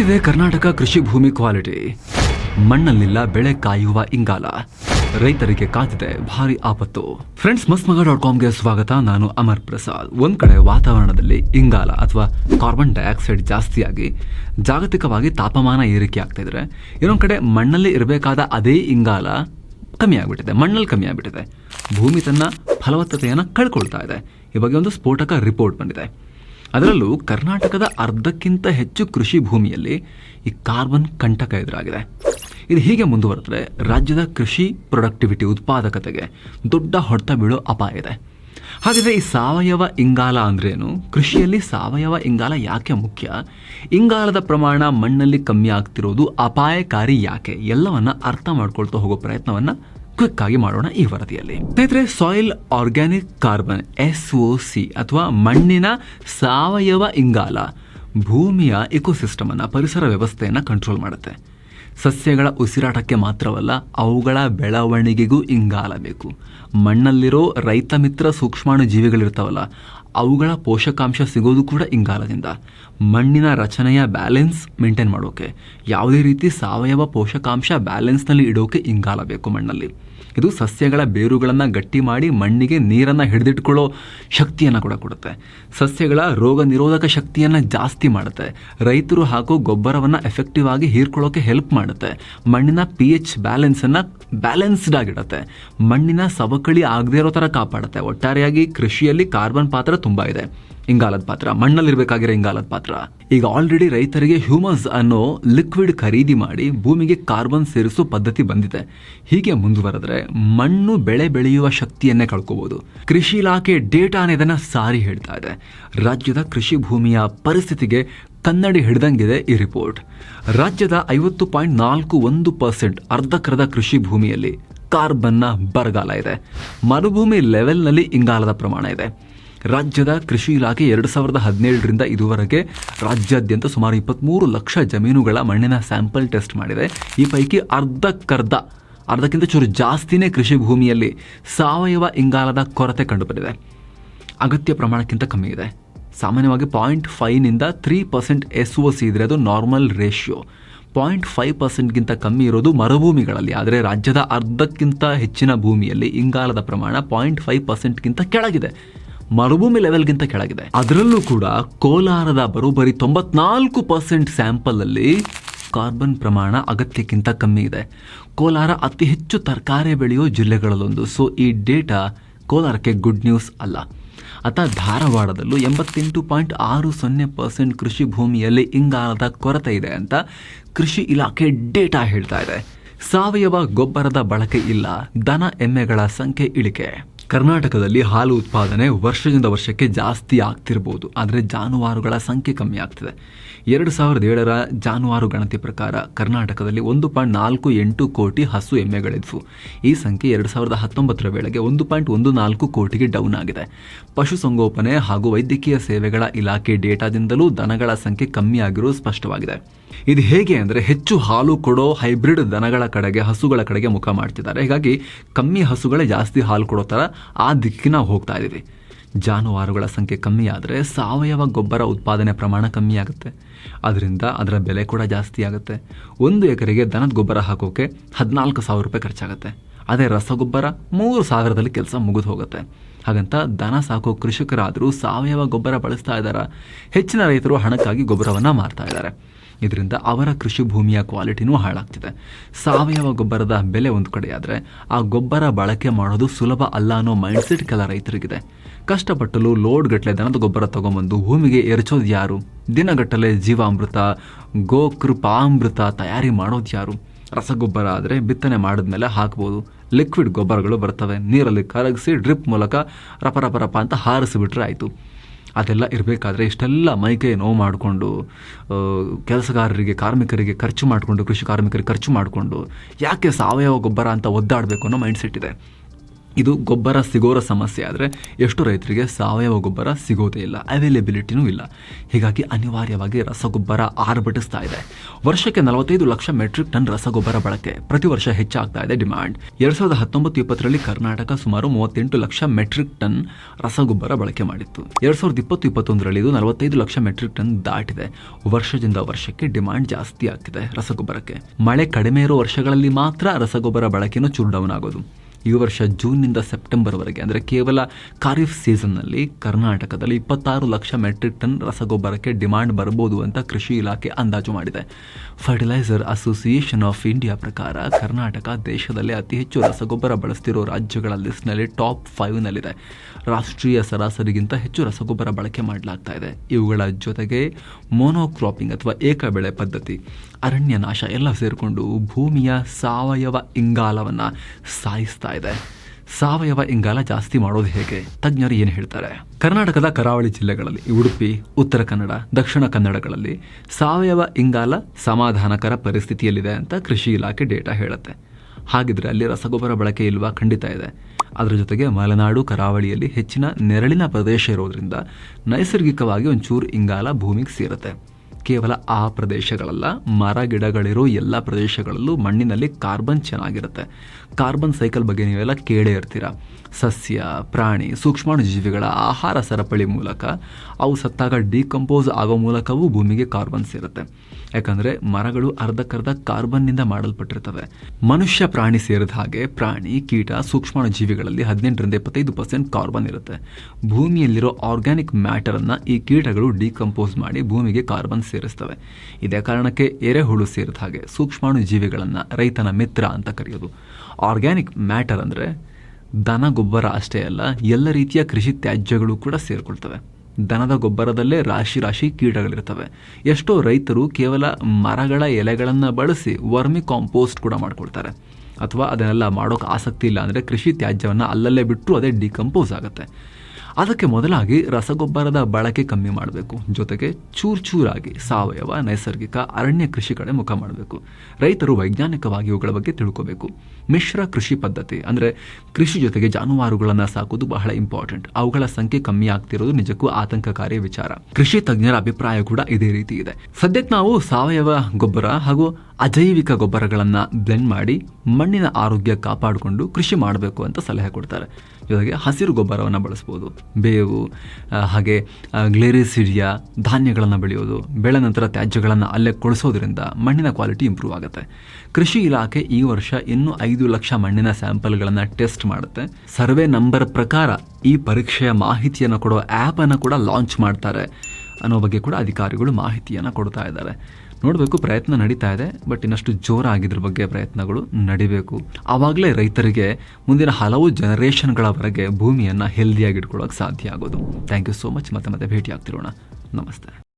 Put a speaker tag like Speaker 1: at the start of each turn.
Speaker 1: ಕುಸಿತಿದೆ ಕರ್ನಾಟಕ ಕೃಷಿ ಭೂಮಿ ಕ್ವಾಲಿಟಿ. ಮಣ್ಣಲ್ಲಿಲ್ಲ ಬೆಳೆ ಕಾಯುವ ಇಂಗಾಲ. ರೈತರಿಗೆ ಕಾತಿದೆ ಭಾರಿ ಆಪತ್ತು. ಫ್ರೆಂಡ್ಸ್ ಮಸ್ಮಗ ಡಾಟ್ ಕಾಮ್ಗೆ ಸ್ವಾಗತ. ನಾನು ಅಮರ್ ಪ್ರಸಾದ್. ಒಂದ್ ಕಡೆ ವಾತಾವರಣದಲ್ಲಿ ಇಂಗಾಲ ಅಥವಾ ಕಾರ್ಬನ್ ಡೈಆಕ್ಸೈಡ್ ಜಾಸ್ತಿಯಾಗಿ ಜಾಗತಿಕವಾಗಿ ತಾಪಮಾನ ಏರಿಕೆ ಆಗ್ತಾ ಇದ್ರೆ, ಇನ್ನೊಂದು ಕಡೆ ಮಣ್ಣಲ್ಲಿ ಇರಬೇಕಾದ ಅದೇ ಇಂಗಾಲ ಕಮ್ಮಿ ಆಗ್ಬಿಟ್ಟಿದೆ. ಮಣ್ಣಲ್ಲಿ ಕಮ್ಮಿ ಆಗ್ಬಿಟ್ಟಿದೆ. ಭೂಮಿ ತನ್ನ ಫಲವತ್ತತೆಯನ್ನು ಕಳ್ಕೊಳ್ತಾ ಇದೆ. ಈ ಬಗ್ಗೆ ಒಂದು ಸ್ಫೋಟಕ ರಿಪೋರ್ಟ್ ಬಂದಿದೆ. ಅದರಲ್ಲೂ ಕರ್ನಾಟಕದ ಅರ್ಧಕ್ಕಿಂತ ಹೆಚ್ಚು ಕೃಷಿ ಭೂಮಿಯಲ್ಲಿ ಈ ಕಾರ್ಬನ್ ಕಂಟಕ ಎದುರಾಗಿದೆ. ಇದು ಹೀಗೆ ಮುಂದುವರೆದ್ರೆ ರಾಜ್ಯದ ಕೃಷಿ ಪ್ರೊಡಕ್ಟಿವಿಟಿ ಉತ್ಪಾದಕತೆಗೆ ದೊಡ್ಡ ಹೊಡೆತ ಬೀಳೋ ಅಪಾಯ ಇದೆ. ಹಾಗಿದ್ರೆ ಈ ಸಾವಯವ ಇಂಗಾಲ ಅಂದ್ರೇನು? ಕೃಷಿಯಲ್ಲಿ ಸಾವಯವ ಇಂಗಾಲ ಯಾಕೆ ಮುಖ್ಯ? ಇಂಗಾಲದ ಪ್ರಮಾಣ ಮಣ್ಣಲ್ಲಿ ಕಮ್ಮಿ ಆಗ್ತಿರೋದು ಅಪಾಯಕಾರಿ ಯಾಕೆ? ಎಲ್ಲವನ್ನ ಅರ್ಥ ಮಾಡ್ಕೊಳ್ತಾ ಹೋಗೋ ಪ್ರಯತ್ನವನ್ನ ಕ್ವಿಕ್ ಆಗಿ ಮಾಡೋಣ ಈ ವರದಿಯಲ್ಲಿ. ಸ್ನೇಹಿತರೆ soil organic carbon S O C ಅಥವಾ ಮಣ್ಣಿನ ಸಾವಯವ ಇಂಗಾಲ ಭೂಮಿಯ ಇಕೋಸಿಸ್ಟಮ್ ಅನ್ನ, ಪರಿಸರ ವ್ಯವಸ್ಥೆಯನ್ನ ಕಂಟ್ರೋಲ್ ಮಾಡುತ್ತೆ. ಸಸ್ಯಗಳ ಉಸಿರಾಟಕ್ಕೆ ಮಾತ್ರವಲ್ಲ, ಅವುಗಳ ಬೆಳವಣಿಗೆಗೂ ಇಂಗಾಲ ಬೇಕು. ಮಣ್ಣಲ್ಲಿರೋ ರೈತ ಮಿತ್ರ ಸೂಕ್ಷ್ಮಾಣು ಜೀವಿಗಳಿರ್ತಾವಲ್ಲ ಅವುಗಳ ಪೋಷಕಾಂಶ ಸಿಗೋದು ಕೂಡ ಇಂಗಾಲದಿಂದ. ಮಣ್ಣಿನ ರಚನೆಯ ಬ್ಯಾಲೆನ್ಸ್ ಮೇಂಟೈನ್ ಮಾಡೋಕೆ. ಯಾವುದೇ ರೀತಿ ಸಾವಯವ ಪೋಷಕಾಂಶ ಬ್ಯಾಲೆನ್ಸ್ನಲ್ಲಿ ಇಡೋಕೆ ಇಂಗಾಲ ಬೇಕು ಮಣ್ಣಲ್ಲಿ. ಇದು ಸಸ್ಯಗಳ ಬೇರುಗಳನ್ನು ಗಟ್ಟಿ ಮಾಡಿ ಮಣ್ಣಿಗೆ ನೀರನ್ನು ಹಿಡಿದಿಟ್ಕೊಳ್ಳೋ ಶಕ್ತಿಯನ್ನು ಕೂಡ ಕೊಡುತ್ತೆ. ಸಸ್ಯಗಳ ರೋಗ ನಿರೋಧಕ ಶಕ್ತಿಯನ್ನು ಜಾಸ್ತಿ ಮಾಡುತ್ತೆ. ರೈತರು ಹಾಕೋ ಗೊಬ್ಬರವನ್ನು ಎಫೆಕ್ಟಿವ್ ಆಗಿ ಹೀರ್ಕೊಳ್ಳೋಕೆ ಹೆಲ್ಪ್ ಮಾಡುತ್ತೆ. ಮಣ್ಣಿನ ಪಿ ಎಚ್ ಬ್ಯಾಲೆನ್ಸನ್ನು ಬ್ಯಾಲೆನ್ಸ್ಡ್ ಆಗಿಡುತ್ತೆ ಮಣ್ಣಿನ ಸವಕಳಿ ಆಗದೇ ಇರೋ ಥರ ಕಾಪಾಡುತ್ತೆ. ಒಟ್ಟಾರೆಯಾಗಿ ಕೃಷಿಯಲ್ಲಿ ಕಾರ್ಬನ್ ಪಾತ್ರ ತುಂಬ ಇದೆ. ಇಂಗಾಲದ ಪಾತ್ರ, ಮಣ್ಣಲ್ಲಿರಬೇಕಾಗಿರೋ ಇಂಗಾಲದ ಪಾತ್ರ. ಈಗ ಆಲ್ರೆಡಿ ರೈತರಿಗೆ ಹ್ಯೂಮಸ್ ಅನ್ನೋ ಲಿಕ್ವಿಡ್ ಖರೀದಿ ಮಾಡಿ ಭೂಮಿಗೆ ಕಾರ್ಬನ್ ಸೇರಿಸೋ ಪದ್ಧತಿ ಬಂದಿದೆ. ಹೀಗೆ ಮುಂದುವರೆದ್ರೆ ಮಣ್ಣು ಬೆಳೆ ಬೆಳೆಯುವ ಶಕ್ತಿಯನ್ನೇ ಕಳ್ಕೋಬಹುದು ಕೃಷಿ ಇಲಾಖೆ ಡೇಟಾ ಇದನ್ನ ಸಾರಿ ಹೇಳ್ತಾ ಇದೆ. ರಾಜ್ಯದ ಕೃಷಿ ಭೂಮಿಯ ಪರಿಸ್ಥಿತಿಗೆ ಕನ್ನಡಿ ಹಿಡ್ದಂಗಿದೆ ಈ ರಿಪೋರ್ಟ್ ರಾಜ್ಯದ ಐವತ್ತು ಪಾಯಿಂಟ್ ನಾಲ್ಕು ಒಂದು ಪರ್ಸೆಂಟ್ ಅರ್ಧಕರ್ಧ ಕೃಷಿ ಭೂಮಿಯಲ್ಲಿ ಕಾರ್ಬನ್ನ ಬರಗಾಲ ಇದೆ. ಮರುಭೂಮಿ ಲೆವೆಲ್ನಲ್ಲಿ ಇಂಗಾಲದ ಪ್ರಮಾಣ ಇದೆ. ರಾಜ್ಯದ ಕೃಷಿ ಇಲಾಖೆ ಎರಡು ಸಾವಿರದ ಹದಿನೇಳರಿಂದ ಇದುವರೆಗೆ ರಾಜ್ಯಾದ್ಯಂತ ಸುಮಾರು ಇಪ್ಪತ್ತ್ಮೂರು ಲಕ್ಷ ಜಮೀನುಗಳ ಮಣ್ಣಿನ ಸ್ಯಾಂಪಲ್ ಟೆಸ್ಟ್ ಮಾಡಿದೆ. ಈ ಪೈಕಿ ಅರ್ಧಕ್ಕರ್ಧ ಅರ್ಧಕ್ಕಿಂತ ಚೂರು ಜಾಸ್ತಿನೇ ಕೃಷಿ ಭೂಮಿಯಲ್ಲಿ ಸಾವಯವ ಇಂಗಾಲದ ಕೊರತೆ ಕಂಡುಬಂದಿದೆ. ಅಗತ್ಯ ಪ್ರಮಾಣಕ್ಕಿಂತ ಕಮ್ಮಿ ಇದೆ. ಸಾಮಾನ್ಯವಾಗಿ point ಫೈವ್ನಿಂದ three percent S O C ಇದ್ರೆ ಅದು ನಾರ್ಮಲ್ ರೇಷಿಯೋ ಪಾಯಿಂಟ್ ಫೈವ್ ಪರ್ಸೆಂಟ್ಗಿಂತ ಕಮ್ಮಿ ಇರೋದು ಮರುಭೂಮಿಗಳಲ್ಲಿ, ಆದರೆ ರಾಜ್ಯದ ಅರ್ಧಕ್ಕಿಂತ ಹೆಚ್ಚಿನ ಭೂಮಿಯಲ್ಲಿ ಇಂಗಾಲದ ಪ್ರಮಾಣ ಪಾಯಿಂಟ್ ಫೈವ್ ಪರ್ಸೆಂಟ್ಗಿಂತ ಕೆಳಗಿದೆ. ಮರುಭೂಮಿ ಲೆವೆಲ್ಗಿಂತ ಕೆಳಗಿದೆ. ಅದರಲ್ಲೂ ಕೂಡ ಕೋಲಾರದ ಬರೋಬರಿ ತೊಂಬತ್ನಾಲ್ಕು ಪರ್ಸೆಂಟ್ ಸ್ಯಾಂಪಲ್ ಅಲ್ಲಿ ಕಾರ್ಬನ್ ಪ್ರಮಾಣ ಅಗತ್ಯಕ್ಕಿಂತ ಕಮ್ಮಿ ಇದೆ. ಕೋಲಾರ ಅತಿ ಹೆಚ್ಚು ತರಕಾರಿ ಬೆಳೆಯೋ ಜಿಲ್ಲೆಗಳಲ್ಲೊಂದು. ಸೊ ಈ ಡೇಟಾ ಕೋಲಾರಕ್ಕೆ ಗುಡ್ ನ್ಯೂಸ್ ಅಲ್ಲ. ಅತ ಧಾರವಾಡದಲ್ಲೂ ಎಂಬತ್ತೆಂಟು ಪಾಯಿಂಟ್ ಆರು ಸೊನ್ನೆ ಪರ್ಸೆಂಟ್ ಕೃಷಿ ಭೂಮಿಯಲ್ಲಿ ಇಂಗಾಲದ ಕೊರತೆ ಇದೆ ಅಂತ ಕೃಷಿ ಇಲಾಖೆ ಡೇಟಾ ಹೇಳ್ತಾ ಇದೆ. ಸಾವಯವ ಗೊಬ್ಬರದ ಬಳಕೆ ಇಲ್ಲ, ದನ ಎಮ್ಮೆಗಳ ಸಂಖ್ಯೆ ಇಳಿಕೆ. ಕರ್ನಾಟಕದಲ್ಲಿ ಹಾಲು ಉತ್ಪಾದನೆ ವರ್ಷದಿಂದ ವರ್ಷಕ್ಕೆ ಜಾಸ್ತಿ ಆಗ್ತಿರ್ಬೋದು, ಆದರೆ ಜಾನುವಾರುಗಳ ಸಂಖ್ಯೆ ಕಮ್ಮಿ ಆಗ್ತಿದೆ. ಎರಡು ಸಾವಿರದ ಏಳರ ಜಾನುವಾರು ಗಣತಿ ಪ್ರಕಾರ ಕರ್ನಾಟಕದಲ್ಲಿ ಒಂದು ಪಾಯಿಂಟ್ ನಾಲ್ಕು ಎಂಟು ಕೋಟಿ ಹಸು ಎಮ್ಮೆಗಳಿದ್ವು. ಈ ಸಂಖ್ಯೆ ಎರಡು ಸಾವಿರದ ಹತ್ತೊಂಬತ್ತರ ವೇಳೆಗೆ ಒಂದು ಪಾಯಿಂಟ್ ಒಂದು ನಾಲ್ಕು ಕೋಟಿಗೆ ಡೌನ್ ಆಗಿದೆ. ಪಶುಸಂಗೋಪನೆ ಹಾಗೂ ವೈದ್ಯಕೀಯ ಸೇವೆಗಳ ಇಲಾಖೆ ಡೇಟಾದಿಂದಲೂ ದನಗಳ ಸಂಖ್ಯೆ ಕಮ್ಮಿಯಾಗಿರುವುದು ಸ್ಪಷ್ಟವಾಗಿದೆ. ಇದು ಹೇಗೆ ಅಂದರೆ ಹೆಚ್ಚು ಹಾಲು ಕೊಡೋ ಹೈಬ್ರಿಡ್ ದನಗಳ ಕಡೆಗೆ, ಹಸುಗಳ ಕಡೆಗೆ ಮುಖ ಮಾಡ್ತಿದ್ದಾರೆ. ಹೀಗಾಗಿ ಕಮ್ಮಿ ಹಸುಗಳೇ ಜಾಸ್ತಿ ಹಾಲು ಕೊಡೋ ಥರ ಆ ದಿಕ್ಕಿನ ಹೋಗ್ತಾ ಇದ್ದೀವಿ ಜಾನುವಾರುಗಳ ಸಂಖ್ಯೆ ಕಮ್ಮಿ ಆದರೆ ಸಾವಯವ ಗೊಬ್ಬರ ಉತ್ಪಾದನೆ ಪ್ರಮಾಣ ಕಮ್ಮಿ ಆಗುತ್ತೆ. ಅದರಿಂದ ಅದರ ಬೆಲೆ ಕೂಡ ಜಾಸ್ತಿ ಆಗುತ್ತೆ. ಒಂದು ಎಕರೆಗೆ ದನದ ಗೊಬ್ಬರ ಹಾಕೋಕೆ ಹದಿನಾಲ್ಕು ಸಾವಿರ ರೂಪಾಯಿ ಖರ್ಚಾಗುತ್ತೆ. ಅದೇ ರಸಗೊಬ್ಬರ ಮೂರು ಸಾವಿರದಲ್ಲಿ ಕೆಲಸ ಮುಗಿದು ಹೋಗುತ್ತೆ. ಹಾಗಂತ ದನ ಸಾಕೋ ಕೃಷಿಕರಾದರೂ ಸಾವಯವ ಗೊಬ್ಬರ ಬಳಸ್ತಾ ಇದ್ದಾರೆ? ಹೆಚ್ಚಿನ ರೈತರು ಹಣಕ್ಕಾಗಿ ಗೊಬ್ಬರವನ್ನು ಮಾರ್ತಾ ಇದ್ದಾರೆ. ಇದರಿಂದ ಅವರ ಕೃಷಿ ಭೂಮಿಯ ಕ್ವಾಲಿಟಿನೂ ಹಾಳಾಗ್ತಿದೆ. ಸಾವಯವ ಗೊಬ್ಬರದ ಬೆಲೆ ಒಂದು ಕಡೆಯಾದರೆ ಆ ಗೊಬ್ಬರ ಬಳಕೆ ಮಾಡೋದು ಸುಲಭ ಅಲ್ಲ ಅನ್ನೋ ಮೈಂಡ್ಸೆಟ್ ಕೆಲ ರೈತರಿಗಿದೆ. ಕಷ್ಟಪಟ್ಟಲು ಲೋಡ್ ಗಟ್ಟಲೆ ದನದ ಗೊಬ್ಬರ ತಗೊಂಬಂದು ಭೂಮಿಗೆ ಎರಚೋದು ಯಾರು? ದಿನಗಟ್ಟಲೆ ಜೀವಾಮೃತ, ಗೋಕೃಪಾಮೃತ ತಯಾರಿ ಮಾಡೋದು ಯಾರು? ರಸಗೊಬ್ಬರ ಆದರೆ ಬಿತ್ತನೆ ಮಾಡಿದ್ಮೇಲೆ ಹಾಕ್ಬೋದು. ಲಿಕ್ವಿಡ್ ಗೊಬ್ಬರಗಳು ಬರ್ತವೆ. ನೀರಲ್ಲಿ ಕರಗಿಸಿ ಡ್ರಿಪ್ ಮೂಲಕ ರಪರಪರಪ ರಪ ರಪ ಅಂತ ಹಾರಿಸಿಬಿಟ್ರೆ ಆಯಿತು. ಅದೆಲ್ಲ ಇರಬೇಕಾದ್ರೆ ಇಷ್ಟೆಲ್ಲ ಮೈಕೈ ನೋವು ಮಾಡಿಕೊಂಡು ಕೆಲಸಗಾರರಿಗೆ, ಕಾರ್ಮಿಕರಿಗೆ ಖರ್ಚು ಮಾಡಿಕೊಂಡು, ಕೃಷಿ ಕಾರ್ಮಿಕರಿಗೆ ಖರ್ಚು ಮಾಡಿಕೊಂಡು, ಯಾಕೆ ಸಾವಯವ ಗೊಬ್ಬರ ಅಂತ ಒದ್ದಾಡಬೇಕು ಅನ್ನೋ ಮೈಂಡ್ಸೆಟ್ ಇದೆ. ಇದು ಗೊಬ್ಬರ ಸಿಗೋರ ಸಮಸ್ಯೆ ಆದರೆ ಎಷ್ಟು ರೈತರಿಗೆ ಸಾವಯವ ಗೊಬ್ಬರ ಸಿಗೋದೇ ಇಲ್ಲ ಅವೈಲೇಬಿಲಿಟಿನೂ ಇಲ್ಲ. ಹೀಗಾಗಿ ಅನಿವಾರ್ಯವಾಗಿ ರಸಗೊಬ್ಬರ ಆರ್ಭಟಿಸ್ತಾ ಇದೆ. ವರ್ಷಕ್ಕೆ ನಲವತ್ತೈದು ಲಕ್ಷ ಮೆಟ್ರಿಕ್ ಟನ್ ರಸಗೊಬ್ಬರ ಬಳಕೆ. ಪ್ರತಿ ವರ್ಷ ಹೆಚ್ಚಾಗ್ತಾ ಇದೆ ಡಿಮ್ಯಾಂಡ್ ಎರಡು ಸಾವಿರದ ಹತ್ತೊಂಬತ್ತು ಇಪ್ಪತ್ತರಲ್ಲಿ ಕರ್ನಾಟಕ ಸುಮಾರು ಮೂವತ್ತೆಂಟು ಲಕ್ಷ ಮೆಟ್ರಿಕ್ ಟನ್ ರಸಗೊಬ್ಬರ ಬಳಕೆ ಮಾಡಿತ್ತು. ಎರಡು ಸಾವಿರದ ಇಪ್ಪತ್ತು ಇಪ್ಪತ್ತೊಂದರಲ್ಲಿ ಇದು ನಲವತ್ತೈದು ಲಕ್ಷ ಮೆಟ್ರಿಕ್ ಟನ್ ದಾಟಿದೆ. ವರ್ಷದಿಂದ ವರ್ಷಕ್ಕೆ ಡಿಮ್ಯಾಂಡ್ ಜಾಸ್ತಿ ಆಗ್ತಿದೆ ರಸಗೊಬ್ಬರಕ್ಕೆ. ಮಳೆ ಕಡಿಮೆ ಇರೋ ವರ್ಷಗಳಲ್ಲಿ ಮಾತ್ರ ರಸಗೊಬ್ಬರ ಬಳಕೆನೂ ಚೂರ್ ಡೌನ್ ಆಗೋದು. ಈ ವರ್ಷ ಜೂನ್ನಿಂದ ಸೆಪ್ಟೆಂಬರ್ವರೆಗೆ, ಅಂದರೆ ಕೇವಲ ಖಾರಿಫ್ ಸೀಸನ್ನಲ್ಲಿ ಕರ್ನಾಟಕದಲ್ಲಿ ಇಪ್ಪತ್ತಾರು ಲಕ್ಷ ಮೆಟ್ರಿಕ್ ಟನ್ ರಸಗೊಬ್ಬರಕ್ಕೆ ಡಿಮಾಂಡ್ ಬರಬಹುದು ಅಂತ ಕೃಷಿ ಇಲಾಖೆ ಅಂದಾಜು ಮಾಡಿದೆ. ಫರ್ಟಿಲೈಸರ್ ಅಸೋಸಿಯೇಷನ್ ಆಫ್ ಇಂಡಿಯಾ ಪ್ರಕಾರ ಕರ್ನಾಟಕ ದೇಶದಲ್ಲೇ ಅತಿ ಹೆಚ್ಚು ರಸಗೊಬ್ಬರ ಬಳಸ್ತಿರೋ ರಾಜ್ಯಗಳ ಲಿಸ್ಟ್ನಲ್ಲಿ ಟಾಪ್ ಫೈವ್ನಲ್ಲಿದೆ. ರಾಷ್ಟ್ರೀಯ ಸರಾಸರಿಗಿಂತ ಹೆಚ್ಚು ರಸಗೊಬ್ಬರ ಬಳಕೆ ಮಾಡಲಾಗ್ತಾ ಇದೆ. ಇವುಗಳ ಜೊತೆಗೆ ಮೋನೋಕ್ರಾಪಿಂಗ್ ಅಥವಾ ಏಕ ಬೆಳೆ ಪದ್ಧತಿ ಅರಣ್ಯ ನಾಶ ಎಲ್ಲ ಸೇರಿಕೊಂಡು ಭೂಮಿಯ ಸಾವಯವ ಇಂಗಾಲವನ್ನು ಸಾಯಿಸ್ತಾ ಇದೆ. ಸಾವಯವ ಇಂಗಾಲ ಜಾಸ್ತಿ ಮಾಡೋದು ಹೇಗೆ? ತಜ್ಞರು ಏನು ಹೇಳ್ತಾರೆ? ಕರ್ನಾಟಕದ ಕರಾವಳಿ ಜಿಲ್ಲೆಗಳಲ್ಲಿ, ಉಡುಪಿ, ಉತ್ತರ ಕನ್ನಡ, ದಕ್ಷಿಣ ಕನ್ನಡಗಳಲ್ಲಿ ಸಾವಯವ ಇಂಗಾಲ ಸಮಾಧಾನಕರ ಪರಿಸ್ಥಿತಿಯಲ್ಲಿದೆ ಅಂತ ಕೃಷಿ ಇಲಾಖೆ ಡೇಟಾ ಹೇಳುತ್ತೆ. ಹಾಗಿದ್ರೆ ಅಲ್ಲಿ ರಸಗೊಬ್ಬರ ಬಳಕೆ ಇಲ್ವಾ? ಖಂಡಿತ ಇದೆ. ಅದರ ಜೊತೆಗೆ ಮಲೆನಾಡು ಕರಾವಳಿಯಲ್ಲಿ ಹೆಚ್ಚಿನ ನೆರಳಿನ ಪ್ರದೇಶ ಇರೋದ್ರಿಂದ ನೈಸರ್ಗಿಕವಾಗಿ ಒಂಚೂರು ಇಂಗಾಲ ಭೂಮಿಗೆ ಸೇರುತ್ತೆ. ಕೇವಲ ಆ ಪ್ರದೇಶಗಳಲ್ಲ, ಮರ ಗಿಡಗಳಿರೋ ಎಲ್ಲ ಪ್ರದೇಶಗಳಲ್ಲೂ ಮಣ್ಣಿನಲ್ಲಿ ಕಾರ್ಬನ್ ಚೆನ್ನಾಗಿರುತ್ತೆ. ಕಾರ್ಬನ್ ಸೈಕಲ್ ಬಗ್ಗೆ ನೀವೆಲ್ಲ ಕೇಳೇ ಇರ್ತೀರ. ಸಸ್ಯ, ಪ್ರಾಣಿ ಸೂಕ್ಷ್ಮಾಣು ಜೀವಿಗಳ ಆಹಾರ ಸರಪಳಿ ಮೂಲಕ ಅವು ಸತ್ತಾಗ ಡಿಕಂಪೋಸ್ ಆಗೋ ಮೂಲಕವೂ ಭೂಮಿಗೆ ಕಾರ್ಬನ್ ಸೇರುತ್ತೆ ಯಾಕಂದರೆ ಮರಗಳು ಅರ್ಧಕ್ಕರ್ಧ ಕಾರ್ಬನ್ನಿಂದ ಮಾಡಲ್ಪಟ್ಟಿರ್ತವೆ. ಮನುಷ್ಯ ಪ್ರಾಣಿ ಸೇರಿದ ಹಾಗೆ ಪ್ರಾಣಿ, ಕೀಟ, ಸೂಕ್ಷ್ಮಾಣು ಜೀವಿಗಳಲ್ಲಿ ಹದಿನೆಂಟರಿಂದ ಇಪ್ಪತ್ತೈದು ಪರ್ಸೆಂಟ್ ಕಾರ್ಬನ್ ಇರುತ್ತೆ. ಭೂಮಿಯಲ್ಲಿರೋ ಆರ್ಗ್ಯಾನಿಕ್ ಮ್ಯಾಟರನ್ನು ಈ ಕೀಟಗಳು ಡಿಕಂಪೋಸ್ ಮಾಡಿ ಭೂಮಿಗೆ ಕಾರ್ಬನ್ ಸೇರಿಸ್ತವೆ. ಇದೇ ಕಾರಣಕ್ಕೆ ಎರೆಹುಳು ಸೇರಿದ ಹಾಗೆ ಸೂಕ್ಷ್ಮಾಣು ಜೀವಿಗಳನ್ನು ರೈತನ ಮಿತ್ರ ಅಂತ ಕರೆಯೋದು. ಆರ್ಗ್ಯಾನಿಕ್ ಮ್ಯಾಟರ್ ಅಂದರೆ ದನ, ಗೊಬ್ಬರ ಅಷ್ಟೇ ಅಲ್ಲ, ಎಲ್ಲ ರೀತಿಯ ಕೃಷಿ ತ್ಯಾಜ್ಯಗಳು ಕೂಡ ಸೇರಿಕೊಳ್ತವೆ. ದನದ ಗೊಬ್ಬರದಲ್ಲೇ ರಾಶಿ ರಾಶಿ ಕೀಟಗಳಿರ್ತವೆ. ಎಷ್ಟೋ ರೈತರು ಕೇವಲ ಮರಗಳ ಎಲೆಗಳನ್ನು ಬಳಸಿ ವರ್ಮಿ ಕಾಂಪೋಸ್ಟ್ ಕೂಡ ಮಾಡ್ಕೊಳ್ತಾರೆ. ಅಥವಾ ಅದನ್ನೆಲ್ಲ ಮಾಡೋಕೆ ಆಸಕ್ತಿ ಇಲ್ಲ ಅಂದರೆ ಕೃಷಿ ತ್ಯಾಜ್ಯವನ್ನು ಅಲ್ಲಲ್ಲೇ ಬಿಟ್ಟು ಅದೇ ಡಿಕಂಪೋಸ್ ಆಗುತ್ತೆ. ಅದಕ್ಕೆ ಮೊದಲಾಗಿ ರಸಗೊಬ್ಬರದ ಬಳಕೆ ಕಮ್ಮಿ ಮಾಡಬೇಕು. ಜೊತೆಗೆ ಚೂರು ಚೂರಾಗಿ ಸಾವಯವ, ನೈಸರ್ಗಿಕ ಅರಣ್ಯ ಕೃಷಿ ಕಡೆ ಮುಖ ಮಾಡಬೇಕು. ರೈತರು ವೈಜ್ಞಾನಿಕವಾಗಿ ಇವುಗಳ ಬಗ್ಗೆ ತಿಳ್ಕೋಬೇಕು. ಮಿಶ್ರ ಕೃಷಿ ಪದ್ಧತಿ ಅಂದರೆ ಕೃಷಿ ಜೊತೆಗೆ ಜಾನುವಾರುಗಳನ್ನು ಸಾಕೋದು ಬಹಳ ಇಂಪಾರ್ಟೆಂಟ್ ಅವುಗಳ ಸಂಖ್ಯೆ ಕಮ್ಮಿ ಆಗ್ತಿರೋದು ನಿಜಕ್ಕೂ ಆತಂಕಕಾರಿ ವಿಚಾರ. ಕೃಷಿ ತಜ್ಞರ ಅಭಿಪ್ರಾಯ ಕೂಡ ಇದೇ ರೀತಿ ಇದೆ. ಸದ್ಯಕ್ಕೆ ನಾವು ಸಾವಯವ, ಗೊಬ್ಬರ ಹಾಗೂ ಅಜೈವಿಕ ಗೊಬ್ಬರಗಳನ್ನು ಬ್ಲೆಂಡ್ ಮಾಡಿ ಮಣ್ಣಿನ ಆರೋಗ್ಯ ಕಾಪಾಡಿಕೊಂಡು ಕೃಷಿ ಮಾಡಬೇಕು ಅಂತ ಸಲಹೆ ಕೊಡ್ತಾರೆ. ಜೊತೆಗೆ ಹಸಿರು ಗೊಬ್ಬರವನ್ನು ಬಳಸ್ಬೋದು. ಬೇವು ಹಾಗೆ ಗ್ಲೇರಿಸಿಡಿಯಾ ಧಾನ್ಯಗಳನ್ನು ಬೆಳೆಯೋದು, ಬೆಳೆ ನಂತರ ತ್ಯಾಜ್ಯಗಳನ್ನು ಅಲ್ಲೇ ಕೊಳಿಸೋದ್ರಿಂದ ಮಣ್ಣಿನ ಕ್ವಾಲಿಟಿ ಇಂಪ್ರೂವ್ ಆಗುತ್ತೆ. ಕೃಷಿ ಇಲಾಖೆ ಈ ವರ್ಷ ಇನ್ನೂ ಐದು ಲಕ್ಷ ಮಣ್ಣಿನ ಸ್ಯಾಂಪಲ್ಗಳನ್ನು ಟೆಸ್ಟ್ ಮಾಡುತ್ತೆ. ಸರ್ವೆ ನಂಬರ್ ಪ್ರಕಾರ ಈ ಪರೀಕ್ಷೆಯ ಮಾಹಿತಿಯನ್ನು ಕೊಡೋ ಆ್ಯಪನ್ನು ಕೂಡ ಲಾಂಚ್ ಮಾಡ್ತಾರೆ. ಅನ್ನೋ ಬಗ್ಗೆ ಕೂಡ ಅಧಿಕಾರಿಗಳು ಮಾಹಿತಿಯನ್ನು ಕೊಡ್ತಾ ಇದ್ದಾರೆ. ನೋಡಬೇಕು, ಪ್ರಯತ್ನ ನಡೀತಾ ಇದೆ, ಬಟ್ ಇನ್ನಷ್ಟು ಜೋರಾಗಿದ್ರ ಬಗ್ಗೆ ಪ್ರಯತ್ನಗಳು ನಡಿಬೇಕು. ಆವಾಗಲೇ ರೈತರಿಗೆ ಮುಂದಿನ ಹಲವು ಜನರೇಷನ್ಗಳವರೆಗೆ ಭೂಮಿಯನ್ನು ಹೆಲ್ದಿಯಾಗಿ ಇಟ್ಕೊಳ್ಳೋಕೆ ಸಾಧ್ಯ ಆಗೋದು. ಥ್ಯಾಂಕ್ ಯು ಸೋ ಮಚ್ ಮತ್ತೆ ಮತ್ತೆ ಭೇಟಿ ಆಗ್ತಿರೋಣ ನಮಸ್ತೆ.